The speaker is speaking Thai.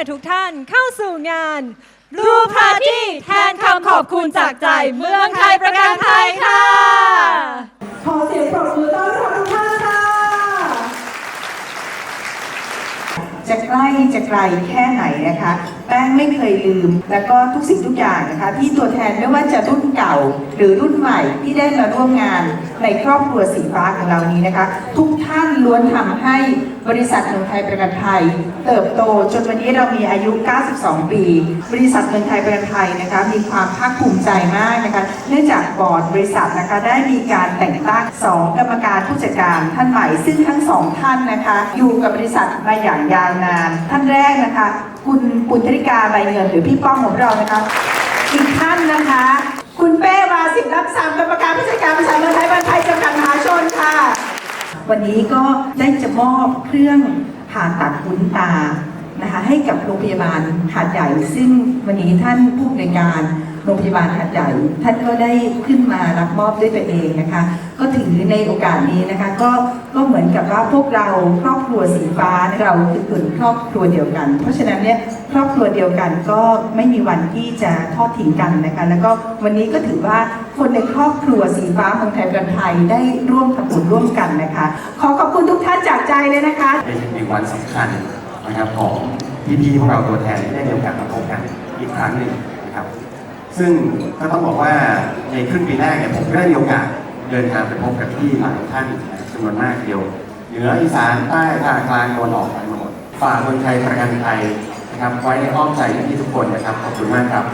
ยร์ทุกท่านเข้าสู่งานรูปพาร์ตี้แทนคำขอบคุณจากใจเมืองไทยประกันภัยค่ะ ขอเสียงปรบมือต้อนรับทุกท่านค่ะ จะใกล้จะไกลแค่ไหนนะคะ แป้งไม่เคยลืม แล้วก็ทุกสิ่งทุกอย่างนะคะ ที่ตัวแทนไม่ว่าจะรุ่นเก่า หรือรุ่นใหม่ที่ได้มาร่วมงานในครอบครัวสีฟ้าของเรานี้นะคะ ทุกท่านล้วนทำให้ บริษัทเมืองไทยประกันภัย เติบโตจนวันนี้เรามีอายุ 92 ปี บริษัทเมืองไทยประกันภัยนะคะมีความภาคภูมิใจมากนะคะเนื่องจากบอร์ดบริษัทนะคะได้มีการแต่งตั้งสองกรรมการผู้จัดการท่านใหม่ซึ่งทั้งสองท่านนะคะอยู่กับบริษัทมาอย่างยาวนาน ท่านแรกนะคะ คุณปุณธริกาใบเงินหรือพี่ป้องของเรานะคะอีกท่านนะคะ คุณเป้วาสิทธิ์รับสามกรรมการผู้จัดการบริษัทเมืองไทยบันไทยจำกัดมหาชนค่ะ วันนี้ก็ได้จะมอบเครื่องผ่าตัดหุ้นตานะคะให้กับโรงพยาบาลหาดใหญ่ ซึ่งวันนี้ท่านผู้อำนวยการ โรงพยาบาลหาดใหญ่ ท่านก็ได้ขึ้นมารับมอบด้วยตัวเองนะคะ ก็ถือในโอกาสนี้นะคะ ก็ก็เหมือนกับว่าพวกเราครอบครัวสีฟ้าเราคือกลุ่มครอบครัวเดียวกัน เพราะฉะนั้นเนี่ยครอบครัวเดียวกันก็ไม่มีวันที่จะทอดทิ้งกันนะคะ แล้วก็วันนี้ก็ถือว่าคนในครอบครัวสีฟ้าเมืองไทยประกันภัยได้ร่วมทำบุญร่วมกันนะคะ ขอขอบคุณทุกท่านจากใจเลยนะคะเป็นวันสำคัญนะครับของพี่ๆพวกเราตัวแทนที่ได้มีโอกาสมาพบกันอีกครั้งหนึ่ง ซึ่งก็ต้องบอกว่าในครึ่งปีแรกเนี่ยผมก็ได้มีโอกาสเดินทางไปพบกับที่หลายท่านจำนวนมากเดียว เหนืออีสานใต้ภาคกลางตะวันออกไปหมดฝากคนไทยประกันไทยนะครับไว้ในอ้อมใจที่ทุกคนนะครับขอบคุณมากครับ